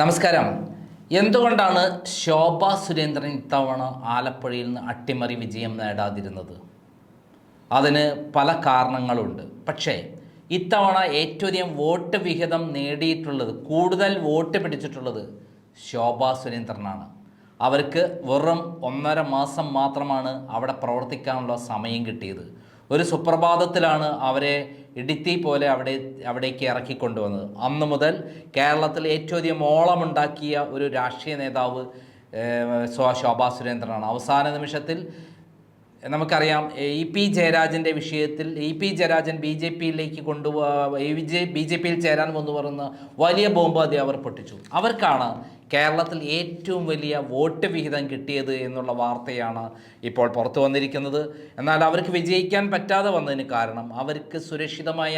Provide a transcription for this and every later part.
നമസ്കാരം. എന്തുകൊണ്ടാണ് ശോഭ സുരേന്ദ്രൻ ഇത്തവണ ആലപ്പുഴയിൽ നിന്ന് അട്ടിമറി വിജയം നേടാതിരുന്നത്? അതിന് പല കാരണങ്ങളുണ്ട്. പക്ഷേ ഇത്തവണ ഏറ്റവും അധികം വോട്ട് വിഹിതം നേടിയിട്ടുള്ളത് കൂടുതൽ വോട്ട് പിടിച്ചിട്ടുള്ളത് ശോഭ സുരേന്ദ്രനാണ്. അവർക്ക് വെറും ഒന്നര മാസം മാത്രമാണ് അവിടെ പ്രവർത്തിക്കാനുള്ള സമയം കിട്ടിയത്. ഒരു സുപ്രഭാതത്തിലാണ് അവരെ ഇടുത്തി പോലെ അവിടെ അവിടേക്ക് ഇറക്കിക്കൊണ്ടുവന്നത്. അന്ന് മുതൽ കേരളത്തിൽ ഏറ്റവും അധികം ഓളമുണ്ടാക്കിയ ഒരു രാഷ്ട്രീയ നേതാവ് സ്വ- ശോഭാ സുരേന്ദ്രനാണ്. അവസാന നിമിഷത്തിൽ നമുക്കറിയാം ഇ പി ജയരാജന്റെ വിഷയത്തിൽ E P Jayarajan B J പിയിലേക്ക് കൊണ്ടുപോ ബി ജെ പിയിൽ ചേരാൻ എന്ന് പറയുന്ന വലിയ ബോംബ് അതി അവർ പൊട്ടിച്ചു. അവർക്കാണ് കേരളത്തിൽ ഏറ്റവും വലിയ വോട്ട് വിഹിതം കിട്ടിയത് എന്നുള്ള വാർത്തയാണ് ഇപ്പോൾ പുറത്തു വന്നിരിക്കുന്നത്. എന്നാൽ അവർക്ക് വിജയിക്കാൻ പറ്റാതെ വന്നതിന് കാരണം അവർക്ക് സുരക്ഷിതമായ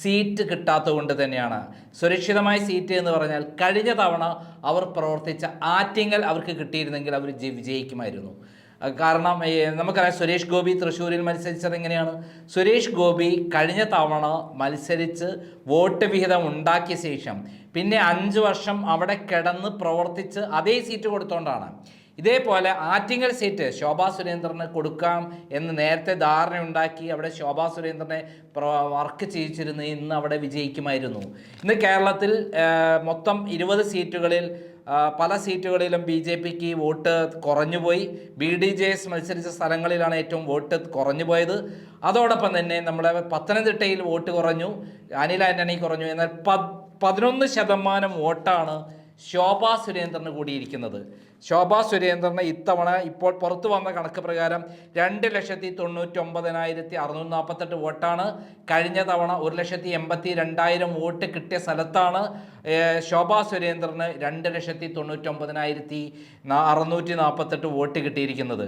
സീറ്റ് കിട്ടാത്തത് കൊണ്ട് തന്നെയാണ്. സുരക്ഷിതമായ സീറ്റ് എന്ന് പറഞ്ഞാൽ കഴിഞ്ഞ തവണ അവർ പ്രവർത്തിച്ച ആറ്റിങ്ങൽ അവർക്ക് കിട്ടിയിരുന്നെങ്കിൽ അവർ വിജയിക്കുമായിരുന്നു. കാരണം നമുക്കറിയാം സുരേഷ് ഗോപി തൃശ്ശൂരിൽ മത്സരിച്ചത് എങ്ങനെയാണ്? സുരേഷ് ഗോപി കഴിഞ്ഞ തവണ മത്സരിച്ച് വോട്ട് വിഹിതം ഉണ്ടാക്കിയ ശേഷം പിന്നെ അഞ്ച് വർഷം അവിടെ കിടന്ന് പ്രവർത്തിച്ച് അതേ സീറ്റ് കൊടുത്തോണ്ടാണ്. ഇതേപോലെ ആറ്റിങ്ങൽ സീറ്റ് ശോഭാ സുരേന്ദ്രന് കൊടുക്കാം എന്ന് നേരത്തെ ധാരണ ഉണ്ടാക്കി അവിടെ ശോഭാ സുരേന്ദ്രനെ വർക്ക് ചെയ്യിച്ചിരുന്നു ഇന്ന് അവിടെ വിജയിക്കുമായിരുന്നു. ഇന്ന് കേരളത്തിൽ മൊത്തം ഇരുപത് സീറ്റുകളിൽ പല സീറ്റുകളിലും ബി ജെ പിക്ക് വോട്ട് കുറഞ്ഞുപോയി. ബി ഡി ജെ എസ് മത്സരിച്ച സ്ഥലങ്ങളിലാണ് ഏറ്റവും വോട്ട് കുറഞ്ഞു പോയത് അതോടൊപ്പം തന്നെ നമ്മുടെ പത്തനംതിട്ടയിൽ വോട്ട് കുറഞ്ഞു. അനിൽ ആന്റണി കുറഞ്ഞു. എന്നാൽ പത് പതിനൊന്ന് ശതമാനം വോട്ടാണ് ശോഭാ സുരേന്ദ്രന് കൂടിയിരിക്കുന്നത്. ശോഭാ സുരേന്ദ്രന് ഇത്തവണ ഇപ്പോൾ പുറത്തു വന്ന കണക്ക് പ്രകാരം രണ്ട് ലക്ഷത്തി തൊണ്ണൂറ്റി ഒമ്പതിനായിരത്തി അറുന്നൂറ്റി നാൽപ്പത്തെട്ട് വോട്ടാണ്. കഴിഞ്ഞ തവണ ഒരു ലക്ഷത്തി എൺപത്തി രണ്ടായിരം വോട്ട് കിട്ടിയ സ്ഥലത്താണ് ശോഭാ സുരേന്ദ്രന് രണ്ട് ലക്ഷത്തി തൊണ്ണൂറ്റി ഒമ്പതിനായിരത്തി അറുന്നൂറ്റി നാൽപ്പത്തെട്ട് വോട്ട് കിട്ടിയിരിക്കുന്നത്.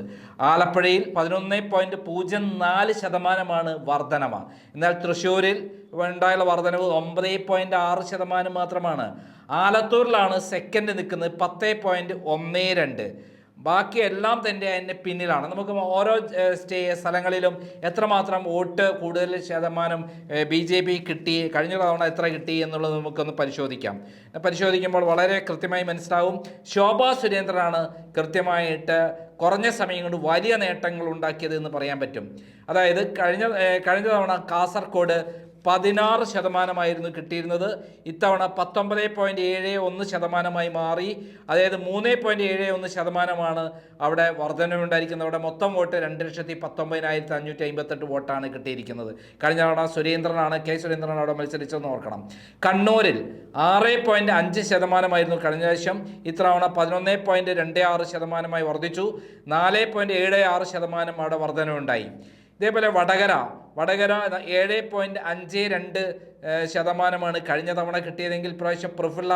ആലപ്പുഴയിൽ പതിനൊന്ന് പോയിന്റ് പൂജ്യം നാല് ശതമാനമാണ് വർധനമാണ് എന്നാൽ തൃശ്ശൂരിൽ ഉണ്ടായുള്ള വർധനവ് ഒമ്പത് പോയിന്റ് ആറ് ശതമാനം മാത്രമാണ്. ആലത്തൂരിലാണ് സെക്കൻഡ് നിൽക്കുന്നത് പത്ത് പോയിന്റ് ഒന്ന് രണ്ട്. ബാക്കി എല്ലാം തന്നെ അതിന്റെ പിന്നിലാണ്. നമുക്ക് ഓരോ സ്റ്റേ സ്ഥലങ്ങളിലും എത്രമാത്രം വോട്ട് കൂടുതൽ ശതമാനം ബി ജെ പി കിട്ടി കഴിഞ്ഞ തവണ എത്ര കിട്ടി എന്നുള്ളത് നമുക്കൊന്ന് പരിശോധിക്കാം. പരിശോധിക്കുമ്പോൾ വളരെ കൃത്യമായി മനസ്സിലാവും. ശോഭാ സുരേന്ദ്രനാണ് കൃത്യമായിട്ട് കുറഞ്ഞ സമയം കൊണ്ട് വലിയ നേട്ടങ്ങൾ ഉണ്ടാക്കിയത് എന്ന് പറയാൻ പറ്റും. അതായത് കഴിഞ്ഞ കഴിഞ്ഞ തവണ കാസർഗോഡ് പതിനാറ് ശതമാനമായിരുന്നു കിട്ടിയിരുന്നത്. ഇത്തവണ പത്തൊമ്പത് പോയിന്റ് ഏഴ് ഒന്ന് ശതമാനമായി മാറി. അതായത് മൂന്ന് പോയിന്റ് ഏഴ് ഒന്ന് ശതമാനമാണ് അവിടെ വർധനവുണ്ടായിരിക്കുന്നത്. അവിടെ മൊത്തം വോട്ട് രണ്ട് ലക്ഷത്തി പത്തൊമ്പതിനായിരത്തി അഞ്ഞൂറ്റി അമ്പത്തെട്ട് വോട്ടാണ് കിട്ടിയിരിക്കുന്നത്. കഴിഞ്ഞ തവണ സുരേന്ദ്രനാണ് കെ സുരേന്ദ്രനാണ് അവിടെ മത്സരിച്ചതെന്ന് ഓർക്കണം. കണ്ണൂരിൽ ആറ് പോയിന്റ് അഞ്ച് ശതമാനമായിരുന്നു കഴിഞ്ഞ പ്രാവശ്യം. ഇത്തവണ പതിനൊന്ന് പോയിന്റ് രണ്ട് ആറ് ശതമാനമായി വർദ്ധിച്ചു. നാല് പോയിന്റ് ഏഴ് ആറ് ശതമാനം അവിടെ വർധനവുണ്ടായി. ഇതേപോലെ വടകര വടകര ഏഴ് പോയിന്റ് അഞ്ച് രണ്ട് ശതമാനമാണ്. കഴിഞ്ഞ തവണ കിട്ടിയതെങ്കിൽ പ്രാവശ്യം പ്രഫുല്ല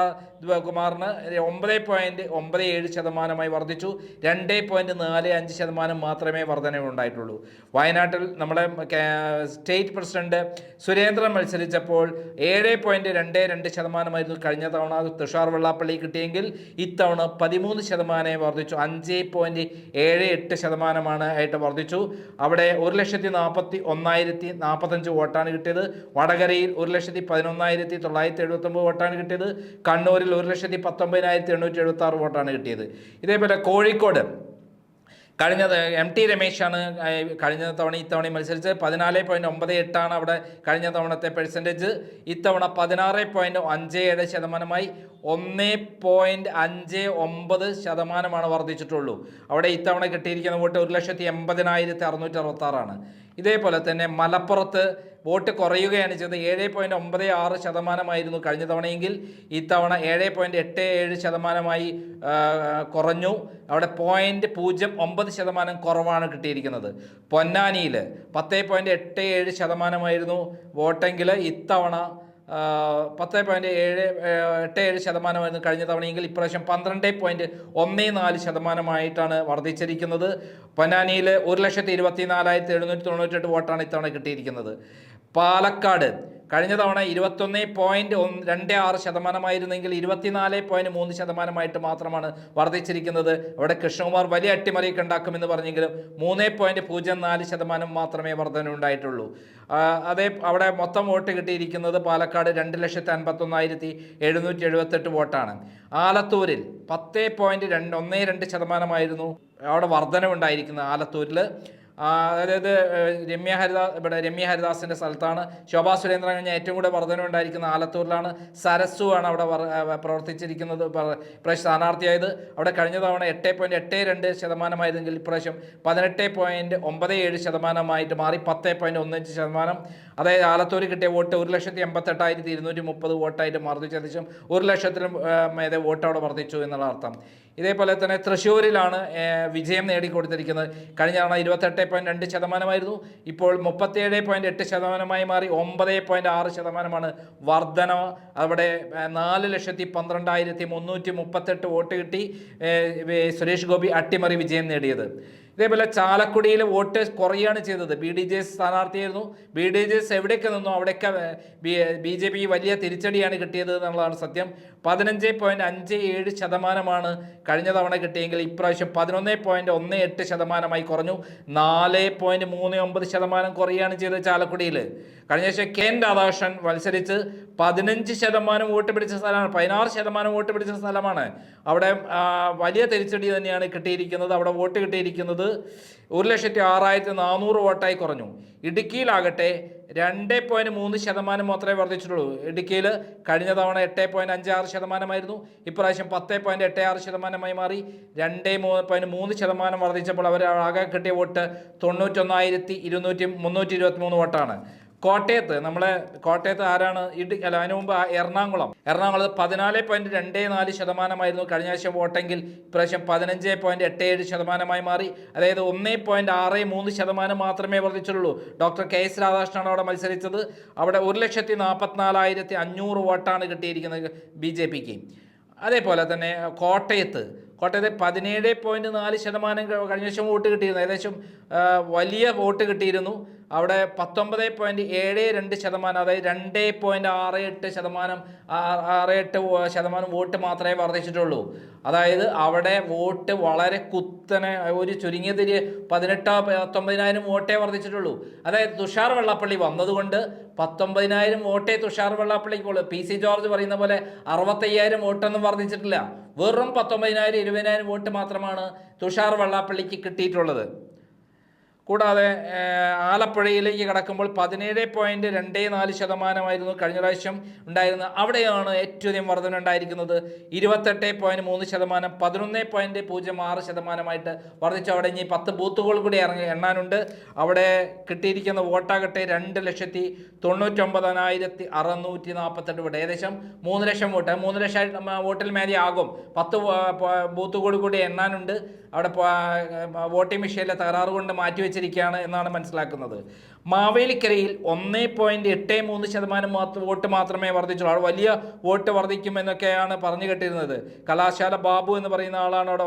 കുമാറിന് ഒമ്പത് പോയിന്റ് ഒമ്പത് ഏഴ് ശതമാനമായി വർദ്ധിച്ചു. രണ്ട് പോയിന്റ് നാല് അഞ്ച് ശതമാനം മാത്രമേ വർധനവുണ്ടായിട്ടുള്ളൂ വയനാട്ടിൽ നമ്മുടെ സ്റ്റേറ്റ് പ്രസിഡന്റ് സുരേന്ദ്രൻ മത്സരിച്ചപ്പോൾ ഏഴ് പോയിന്റ് രണ്ട് രണ്ട് ശതമാനമായിരുന്നു കഴിഞ്ഞ തവണ. തുഷാർ വെള്ളാപ്പള്ളി കിട്ടിയെങ്കിൽ ഇത്തവണ പതിമൂന്ന് ശതമാനമായി വർദ്ധിച്ചു. അഞ്ച് പോയിന്റ് ഏഴ് എട്ട് ശതമാനമാണ് ആയിട്ട് വർദ്ധിച്ചു. അവിടെ ഒരു ലക്ഷത്തി നാൽപ്പത്തി ഒന്നായിരത്തി നാൽപ്പത്തഞ്ച് വോട്ടാണ് കിട്ടിയത്. വടകരയിൽ ഒരു ലക്ഷത്തി പതിനൊന്നായിരത്തി തൊള്ളായിരത്തി എഴുപത്തൊമ്പത് വോട്ടാണ് കിട്ടിയത്. കണ്ണൂരിൽ ഒരു ലക്ഷത്തി പത്തൊമ്പതിനായിരത്തി എണ്ണൂറ്റി എഴുപത്തി ആറ് വോട്ടാണ് കിട്ടിയത്. ഇതേപോലെ കോഴിക്കോട്. കഴിഞ്ഞ എം ടി രമേശാണ് കഴിഞ്ഞ തവണ ഇത്തവണ മത്സരിച്ച് പതിനാല് പോയിന്റ് ഒമ്പത് എട്ടാണ് അവിടെ കഴിഞ്ഞ തവണത്തെ പെർസെന്റേജ് ഇത്തവണ പതിനാറ് പോയിന്റ് അഞ്ച് ഏഴ് ശതമാനമായി ഒന്ന് പോയിന്റ് അഞ്ച് ഒമ്പത് ശതമാനമാണ് വർദ്ധിച്ചിട്ടുള്ളൂ. അവിടെ ഇത്തവണ കിട്ടിയിരിക്കുന്ന വോട്ട് ഒരു ലക്ഷത്തി എൺപതിനായിരത്തി അറുന്നൂറ്റി അറുപത്തി ആറാണ് ഇതേപോലെ തന്നെ മലപ്പുറത്ത് വോട്ട് കുറയുകയാണ് ചെയ്തത്. ഏഴ് പോയിന്റ് ഒമ്പത് ആറ് ശതമാനമായിരുന്നു കഴിഞ്ഞ തവണയെങ്കിൽ. ഇത്തവണ ഏഴ് പോയിന്റ് എട്ട് ഏഴ് ശതമാനമായി കുറഞ്ഞു. അവിടെ പോയിന്റ് പൂജ്യം ഒമ്പത് ശതമാനം കുറവാണ് കിട്ടിയിരിക്കുന്നത്. പൊന്നാനിയിൽ പത്ത് പോയിന്റ് എട്ട് ഏഴ് ശതമാനമായിരുന്നു വോട്ടെങ്കിൽ ഇത്തവണ പത്ത് പോയിന്റ് ഏഴ് എട്ട് ഏഴ് ശതമാനമായിരുന്നു കഴിഞ്ഞ തവണയെങ്കിൽ ഇപ്രാവശ്യം പന്ത്രണ്ട് പോയിന്റ് ഒന്ന് നാല് ശതമാനമായിട്ടാണ് വർദ്ധിച്ചിരിക്കുന്നത്. പൊന്നാനിയിൽ ഒരു ലക്ഷത്തി ഇരുപത്തി നാലായിരത്തി എഴുന്നൂറ്റി തൊണ്ണൂറ്റെട്ട് വോട്ടാണ് ഇത്തവണ കിട്ടിയിരിക്കുന്നത്. പാലക്കാട് കഴിഞ്ഞ തവണ ഇരുപത്തൊന്ന് പോയിന്റ് ഒന്ന് രണ്ട് ആറ് ശതമാനമായിരുന്നെങ്കിൽ ഇരുപത്തിനാല് പോയിന്റ് മൂന്ന് ശതമാനമായിട്ട് മാത്രമാണ് വർദ്ധിച്ചിരിക്കുന്നത്. അവിടെ കൃഷ്ണകുമാർ വലിയ അട്ടിമറിയൊക്കെ ഉണ്ടാക്കുമെന്ന് പറഞ്ഞെങ്കിലും മൂന്ന് പോയിന്റ് പൂജ്യം നാല് ശതമാനം മാത്രമേ വർധന ഉണ്ടായിട്ടുള്ളൂ. അതേ അവിടെ മൊത്തം വോട്ട് കിട്ടിയിരിക്കുന്നത് പാലക്കാട് രണ്ട് ലക്ഷത്തി അൻപത്തൊന്നായിരത്തി എഴുന്നൂറ്റി എഴുപത്തെട്ട് വോട്ടാണ്. ആലത്തൂരിൽ പത്ത് പോയിന്റ് രണ്ട് ഒന്ന് രണ്ട് ശതമാനമായിരുന്നു അവിടെ വർധനവുണ്ടായിരിക്കുന്നത് ആലത്തൂരിൽ അതായത് രമ്യ ഹരിദാസ് ഇവിടെ രമ്യ ഹരിദാസിന്റെ സ്ഥലത്താണ്. ശോഭാ സുരേന്ദ്രൻ കഴിഞ്ഞ ഏറ്റവും കൂടുതൽ വർധന ഉണ്ടായിരിക്കുന്ന ആലത്തൂരിലാണ്. സരസു ആണ് അവിടെ പ്രവർത്തിച്ചിരിക്കുന്നത് ഇപ്രാവശ്യം സ്ഥാനാർത്ഥിയായത്. അവിടെ കഴിഞ്ഞ തവണ എട്ട് പോയിന്റ് എട്ട് രണ്ട് ശതമാനമായിരുന്നെങ്കിൽ ഇപ്രാവശ്യം പതിനെട്ട് പോയിന്റ് ഒമ്പത് ഏഴ് ശതമാനമായിട്ട് മാറി പത്ത് പോയിന്റ് ഒന്നഞ്ച് ശതമാനം. അതായത് ആലത്തൂർ കിട്ടിയ വോട്ട് ഒരു ലക്ഷത്തി എൺപത്തെട്ടായിരത്തി ഇരുന്നൂറ്റി മുപ്പത് വോട്ടായിട്ട് വർദ്ധിച്ചു ശേഷം ഒരു ലക്ഷത്തിലും മേതെ വോട്ട് അവിടെ വർദ്ധിച്ചു എന്നുള്ള അർത്ഥം. ഇതേപോലെ തന്നെ തൃശ്ശൂരിലാണ് വിജയം നേടിക്കൊടുത്തിരിക്കുന്നത്. കഴിഞ്ഞ തവണ ഇരുപത്തെട്ട് പോയിന്റ് രണ്ട് ശതമാനമായിരുന്നു. ഇപ്പോൾ മുപ്പത്തേഴ് പോയിന്റ് എട്ട് ശതമാനമായി മാറി ഒമ്പത് പോയിന്റ് ആറ് ശതമാനമാണ് വർധന. അവിടെ നാല് ലക്ഷത്തി പന്ത്രണ്ടായിരത്തി മുന്നൂറ്റി മുപ്പത്തെട്ട് വോട്ട് കിട്ടി സുരേഷ് ഗോപി അട്ടിമറി വിജയം നേടിയത്. ഇതേപോലെ ചാലക്കുടിയിൽ വോട്ട് കുറയുകയാണ് ചെയ്തത്. ബി ഡി ജെ എസ് സ്ഥാനാർത്ഥിയായിരുന്നു. ബി ഡി ജെ എസ് എവിടെയൊക്കെ നിന്നോ അവിടെയൊക്കെ ബി ജെ പി വലിയ തിരിച്ചടിയാണ് കിട്ടിയത് എന്നുള്ളതാണ് സത്യം. പതിനഞ്ച് പോയിന്റ് അഞ്ച് ഏഴ് ശതമാനമാണ് കഴിഞ്ഞ തവണ കിട്ടിയെങ്കിൽ ഇപ്രാവശ്യം പതിനൊന്ന് പോയിന്റ് ഒന്ന് എട്ട് ശതമാനമായി കുറഞ്ഞു. നാല് പോയിന്റ് മൂന്ന് ഒമ്പത് ശതമാനം കുറയുകയാണ് ചെയ്തത് ചാലക്കുടിയിൽ. കഴിഞ്ഞ ശേഷം കെ എൻ രാധാകൃഷ്ണൻ മത്സരിച്ച് പതിനഞ്ച് ശതമാനം വോട്ട് പിടിച്ച സ്ഥലമാണ് പതിനാറ് ശതമാനം വോട്ട് പിടിച്ച സ്ഥലമാണ്. അവിടെ വലിയ തിരിച്ചടി തന്നെയാണ് കിട്ടിയിരിക്കുന്നത്. അവിടെ വോട്ട് കിട്ടിയിരിക്കുന്നത് ഒരു ലക്ഷത്തി ആറായിരത്തി നാനൂറ് വോട്ടായി കുറഞ്ഞു. ഇടുക്കിയിലാകട്ടെ രണ്ട് പോയിന്റ് മൂന്ന് ശതമാനം മാത്രമേ വർദ്ധിച്ചിട്ടുള്ളൂ. ഇടുക്കിയിൽ കഴിഞ്ഞ തവണ എട്ട് പോയിന്റ് അഞ്ച് ആറ് ശതമാനമായിരുന്നു. ഇപ്രാവശ്യം പത്ത് പോയിന്റ് എട്ട് ആറ് ശതമാനമായി മാറി. രണ്ട് മൂന്ന് പോയിന്റ് മൂന്ന് ശതമാനം വർദ്ധിച്ചപ്പോൾ അവർ ആകെ കിട്ടിയ വോട്ട് തൊണ്ണൂറ്റൊന്നായിരത്തി ഇരുന്നൂറ്റി മുന്നൂറ്റി ഇരുപത്തി മൂന്ന് വോട്ടാണ്. കോട്ടയത്ത് നമ്മളെ കോട്ടയത്ത് ആരാണ്? ഇടി അല്ല അതിനു മുമ്പ് എറണാകുളം. എറണാകുളത്ത് പതിനാല് പോയിന്റ് രണ്ട് നാല് ശതമാനമായിരുന്നു. കഴിഞ്ഞ ആഴ്ച വോട്ടെങ്കിൽ ഇപ്രാവശ്യം പതിനഞ്ച് പോയിന്റ് എട്ട് ഏഴ് ശതമാനമായി മാറി. അതായത് ഒന്ന് പോയിന്റ് ആറ് മൂന്ന് ശതമാനം മാത്രമേ വർദ്ധിച്ചുള്ളൂ. ഡോക്ടർ കെ എസ് രാധാകൃഷ്ണനാണ് അവിടെ മത്സരിച്ചത്. അവിടെ ഒരു ലക്ഷത്തി നാൽപ്പത്തിനാലായിരത്തി അഞ്ഞൂറ് വോട്ടാണ് കിട്ടിയിരിക്കുന്നത് ബി ജെ പിക്ക്. അതേപോലെ തന്നെ കോട്ടയത്ത് കോട്ടയത്ത് പതിനേഴ് പോയിന്റ് നാല് ശതമാനം കഴിഞ്ഞ വർഷം വോട്ട് കിട്ടിയിരുന്നു. ഏകദേശം വലിയ വോട്ട് കിട്ടിയിരുന്നു. അവിടെ പത്തൊമ്പത് പോയിന്റ് ഏഴ് രണ്ട് ശതമാനം അതായത് രണ്ട് പോയിന്റ് ആറ് എട്ട് ശതമാനം ആറ് എട്ട് ശതമാനം വോട്ട് മാത്രമേ വർദ്ധിച്ചിട്ടുള്ളൂ. അതായത് അവിടെ വോട്ട് വളരെ കുത്തനെ ഒരു ചുരുങ്ങിയത് പതിനെട്ടോ പത്തൊമ്പതിനായിരം വോട്ടേ വർദ്ധിച്ചിട്ടുള്ളൂ. അതായത് തുഷാർ വെള്ളാപ്പള്ളി വന്നതുകൊണ്ട് പത്തൊമ്പതിനായിരം വോട്ടേ തുഷാർ വെള്ളാപ്പള്ളിക്കുള്ളൂ പി സി ജോർജ് പറയുന്ന പോലെ അറുപത്തയ്യായിരം വോട്ടൊന്നും വർദ്ധിച്ചിട്ടില്ല. വെറും പത്തൊമ്പതിനായിരം ഇരുപതിനായിരം വോട്ട് മാത്രമാണ് തുഷാർ വെള്ളാപ്പള്ളിക്ക് കിട്ടിയിട്ടുള്ളത്. കൂടാതെ ആലപ്പുഴയിലേക്ക് കടക്കുമ്പോൾ പതിനേഴ് പോയിന്റ് രണ്ട് നാല് ശതമാനമായിരുന്നു കഴിഞ്ഞ പ്രാവശ്യം ഉണ്ടായിരുന്നത്. അവിടെയാണ് ഏറ്റവും അധികം വർധന ഉണ്ടായിരിക്കുന്നത്. ഇരുപത്തെട്ട് പോയിന്റ് മൂന്ന് ശതമാനം പതിനൊന്ന് പോയിന്റ് പൂജ്യം ആറ് ശതമാനമായിട്ട് വർദ്ധിച്ചു. അവിടെ ഇനി പത്ത് ബൂത്തുകൾ കൂടി ഇറങ്ങി എണ്ണാനുണ്ട്. അവിടെ കിട്ടിയിരിക്കുന്ന വോട്ടാകട്ടെ രണ്ട് ലക്ഷത്തി തൊണ്ണൂറ്റൊമ്പതിനായിരത്തി അറുന്നൂറ്റി നാൽപ്പത്തെട്ട് വോട്ട്. ഏകദേശം മൂന്ന് ലക്ഷം വോട്ട്. മൂന്ന് ലക്ഷം വോട്ടിൽ മേലെ ആകും. പത്ത് ബൂത്തുകൾ കൂടി എണ്ണാനുണ്ട്. അവിടെ വോട്ടിംഗ് മെഷീനിലെ തകരാറ് കൊണ്ട് മാറ്റിവെച്ചിരിക്കുകയാണ് എന്നാണ് മനസ്സിലാക്കുന്നത്. മാവേലിക്കരയിൽ ഒന്നേ പോയിന്റ് എട്ട് മൂന്ന് ശതമാനം വോട്ട് മാത്രമേ വർദ്ധിച്ചുള്ളൂ. വലിയ വോട്ട് വർദ്ധിക്കും എന്നൊക്കെയാണ് പറഞ്ഞു കേട്ടിരുന്നത്. കലാശാല ബാബു എന്ന് പറയുന്ന ആളാണ് അവിടെ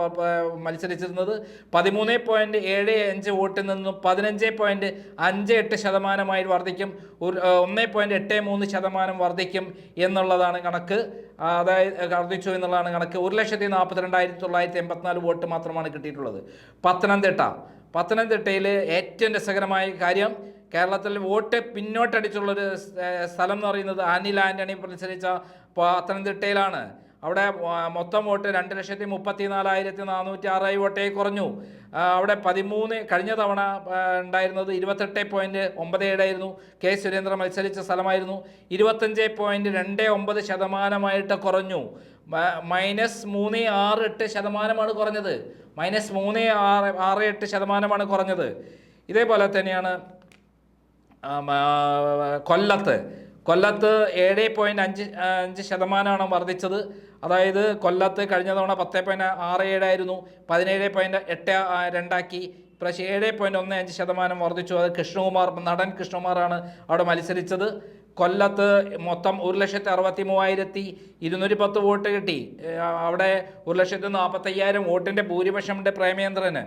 മത്സരിച്ചിരുന്നത്. പതിമൂന്ന് പോയിന്റ് ഏഴ് അഞ്ച് വോട്ടിൽ നിന്നും പതിനഞ്ച് പോയിന്റ് അഞ്ച് എട്ട് ശതമാനമായി വർദ്ധിക്കും. ഒരു ഒന്നേ പോയിന്റ് എട്ട് മൂന്ന് ശതമാനം വർദ്ധിക്കും എന്നുള്ളതാണ് കണക്ക്. അതായത് വർദ്ധിച്ചു എന്നുള്ളതാണ് കണക്ക്. ഒരു ലക്ഷത്തി നാൽപ്പത്തിരണ്ടായിരത്തി തൊള്ളായിരത്തി എൺപത്തിനാല് വോട്ട് മാത്രമാണ് കിട്ടിയിട്ടുള്ളത്. പത്തനംതിട്ട പത്തനംതിട്ടയിൽ ഏറ്റവും രസകരമായ കാര്യം കേരളത്തിൽ വോട്ട് പിന്നോട്ടടിച്ചുള്ളൊരു സ്ഥലം എന്ന് പറയുന്നത് അനിൽ ആന്റണി മത്സരിച്ച പത്തനംതിട്ടയിലാണ്. അവിടെ മൊത്തം വോട്ട് രണ്ട് ലക്ഷത്തി മുപ്പത്തി നാലായിരത്തി നാനൂറ്റി ആറായി വോട്ടേ കുറഞ്ഞു. അവിടെ പതിമൂന്ന് കഴിഞ്ഞ തവണ ഉണ്ടായിരുന്നത് ഇരുപത്തെട്ട് പോയിന്റ് ഒമ്പത് ഏഴായിരുന്നു കെ സുരേന്ദ്രൻ മത്സരിച്ച സ്ഥലമായിരുന്നു. ഇരുപത്തഞ്ച് പോയിന്റ് രണ്ട് ഒമ്പത് ശതമാനമായിട്ട് കുറഞ്ഞു. മൈനസ് മൂന്ന് ആറ് എട്ട് ശതമാനമാണ് കുറഞ്ഞത്. മൈനസ് മൂന്ന് ആറ് ആറ് എട്ട് ശതമാനമാണ് കുറഞ്ഞത്. ഇതേപോലെ തന്നെയാണ് കൊല്ലത്ത്. കൊല്ലത്ത് ഏഴ് പോയിന്റ് അഞ്ച് അഞ്ച് ശതമാനമാണ് വർദ്ധിച്ചത്. അതായത് കൊല്ലത്ത് കഴിഞ്ഞ തവണ പത്ത് പോയിന്റ് ആറ് ഏഴായിരുന്നു പതിനേഴ് പോയിന്റ് എട്ട് രണ്ടാക്കി. ഇപ്രാവശ്യം ഏഴ് പോയിന്റ് ഒന്ന് അഞ്ച് ശതമാനം വർദ്ധിച്ചു. അത് കൃഷ്ണകുമാർ നടൻ കൃഷ്ണകുമാറാണ് അവിടെ മത്സരിച്ചത്. കൊല്ലത്ത് മൊത്തം ഒരു ലക്ഷത്തി അറുപത്തി മൂവായിരത്തി ഇരുന്നൂറ്റി പത്ത് വോട്ട് കിട്ടി. അവിടെ ഒരു ലക്ഷത്തി നാൽപ്പത്തയ്യായിരം വോട്ടിന്റെ ഭൂരിപക്ഷമുണ്ട് പ്രേമേന്ദ്രന്.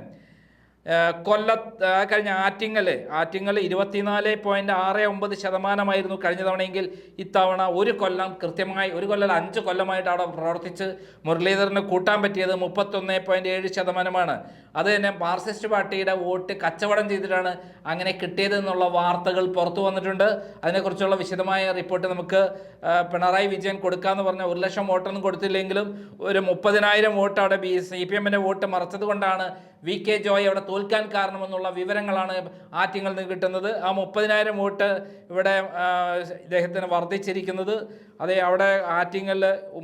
കൊല്ലത്ത് കൊല്ല കഴിഞ്ഞ ആറ്റിങ്ങൽ ആറ്റിങ്ങൽ ഇരുപത്തിനാല് പോയിന്റ് ആറ് ഒമ്പത് ശതമാനമായിരുന്നു കഴിഞ്ഞ തവണയെങ്കിൽ ഇത്തവണ ഒരു കൊല്ലം കൃത്യമായി ഒരു കൊല്ലം അഞ്ച് കൊല്ലമായിട്ട് അവിടെ പ്രവർത്തിച്ച് മുരളീധരന് കൂട്ടാൻ പറ്റിയത് മുപ്പത്തൊന്ന് പോയിന്റ് ഏഴ് ശതമാനമാണ്. അത് തന്നെ മാർക്സിസ്റ്റ് പാർട്ടിയുടെ വോട്ട് കച്ചവടം ചെയ്തിട്ടാണ് അങ്ങനെ കിട്ടിയതെന്നുള്ള വാർത്തകൾ പുറത്തു വന്നിട്ടുണ്ട്. അതിനെക്കുറിച്ചുള്ള വിശദമായ റിപ്പോർട്ട് നമുക്ക് പിണറായി വിജയൻ കൊടുക്കാമെന്ന് പറഞ്ഞ ഒരു ലക്ഷം വോട്ടൊന്നും കൊടുത്തില്ലെങ്കിലും ഒരു മുപ്പതിനായിരം വോട്ട് അവിടെ ബി സി പി എമ്മിന്റെ വോട്ട് മറച്ചത് കൊണ്ടാണ് വി കെ ജോയ് അവിടെ തോൽക്കാൻ കാരണമെന്നുള്ള വിവരങ്ങളാണ് ആറ്റിങ്ങളിൽ നിന്ന് കിട്ടുന്നത്. ആ മുപ്പതിനായിരം വോട്ട് ഇവിടെ ഇദ്ദേഹത്തിന് വർദ്ധിച്ചിരിക്കുന്നത്. അതെ അവിടെ ആറ്റിങ്ങൽ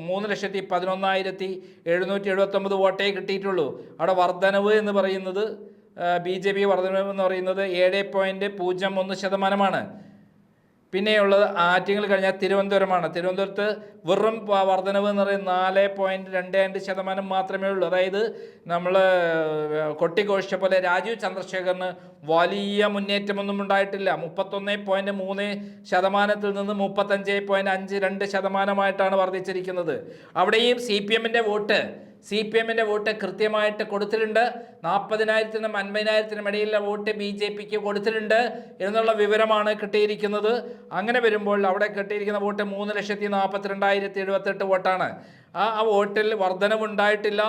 മൂന്ന് ലക്ഷത്തി പതിനൊന്നായിരത്തി എഴുന്നൂറ്റി എഴുപത്തൊമ്പത് വോട്ടേ കിട്ടിയിട്ടുള്ളൂ. അവിടെ വർധനവ് എന്ന് പറയുന്നത് ബി ജെ പി വർധനവ് എന്ന് പറയുന്നത് ഏഴ് പോയിന്റ് പൂജ്യം ഒന്ന് ശതമാനമാണ്. പിന്നെയുള്ളത് ആറ്റിങ്ങൾ കഴിഞ്ഞാൽ തിരുവനന്തപുരമാണ്. തിരുവനന്തപുരത്ത് വെറും വർധനവ് എന്ന് പറയുന്നത് നാല് പോയിന്റ് രണ്ട് രണ്ട് ശതമാനം മാത്രമേ ഉള്ളൂ. അതായത് നമ്മൾ കൊട്ടിഘോഷിച്ച പോലെ രാജീവ് ചന്ദ്രശേഖറിന് വലിയ മുന്നേറ്റമൊന്നും ഉണ്ടായിട്ടില്ല. മുപ്പത്തൊന്ന് പോയിന്റ് മൂന്ന് ശതമാനത്തിൽ നിന്ന് മുപ്പത്തഞ്ച് പോയിന്റ് അഞ്ച് രണ്ട് ശതമാനമായിട്ടാണ് വർദ്ധിച്ചിരിക്കുന്നത്. അവിടെയും സി പി എമ്മിന്റെ വോട്ട് സി പി എമ്മിന്റെ വോട്ട് കൃത്യമായിട്ട് കൊടുത്തിട്ടുണ്ട്. നാൽപ്പതിനായിരത്തിനും അൻപതിനായിരത്തിനും ഇടയിലുള്ള വോട്ട് ബി ജെ പിക്ക് കൊടുത്തിട്ടുണ്ട് എന്നുള്ള വിവരമാണ് കിട്ടിയിരിക്കുന്നത്. അങ്ങനെ വരുമ്പോൾ അവിടെ കിട്ടിയിരിക്കുന്ന വോട്ട് മൂന്ന് ലക്ഷത്തി നാൽപ്പത്തിരണ്ടായിരത്തി എഴുപത്തെട്ട് വോട്ടാണ്. ആ വോട്ടിൽ വർധനവുണ്ടായിട്ടില്ല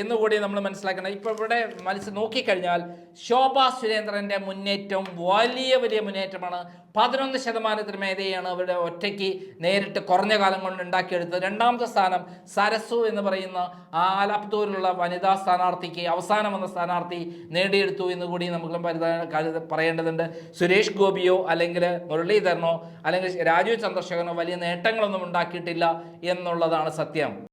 എന്നുകൂടി നമ്മൾ മനസ്സിലാക്കണം. ഇപ്പോൾ ഇവിടെ മനസ്സ് നോക്കിക്കഴിഞ്ഞാൽ ശോഭാ സുരേന്ദ്രന്റെ മുന്നേറ്റം വലിയ വലിയ മുന്നേറ്റമാണ്. പതിനൊന്ന് ശതമാനത്തിന് മേലെയാണ് അവരുടെ ഒറ്റയ്ക്ക് നേരിട്ട് കുറഞ്ഞ കാലം കൊണ്ട് ഉണ്ടാക്കിയെടുത്തത്. രണ്ടാമത്തെ സ്ഥാനം സരസു എന്ന് പറയുന്ന ആലപ്തൂരിലുള്ള വനിതാ സ്ഥാനാർത്ഥിക്ക് അവസാനം വന്ന സ്ഥാനാർത്ഥി നേടിയെടുത്തു എന്ന് കൂടി നമുക്ക് പറയേണ്ടതുണ്ട്. സുരേഷ് ഗോപിയോ അല്ലെങ്കിൽ മുരളീധരനോ അല്ലെങ്കിൽ രാജീവ് ചന്ദ്രശേഖരനോ വലിയ നേട്ടങ്ങളൊന്നും ഉണ്ടാക്കിയിട്ടില്ല എന്നുള്ളതാണ് സത്യം.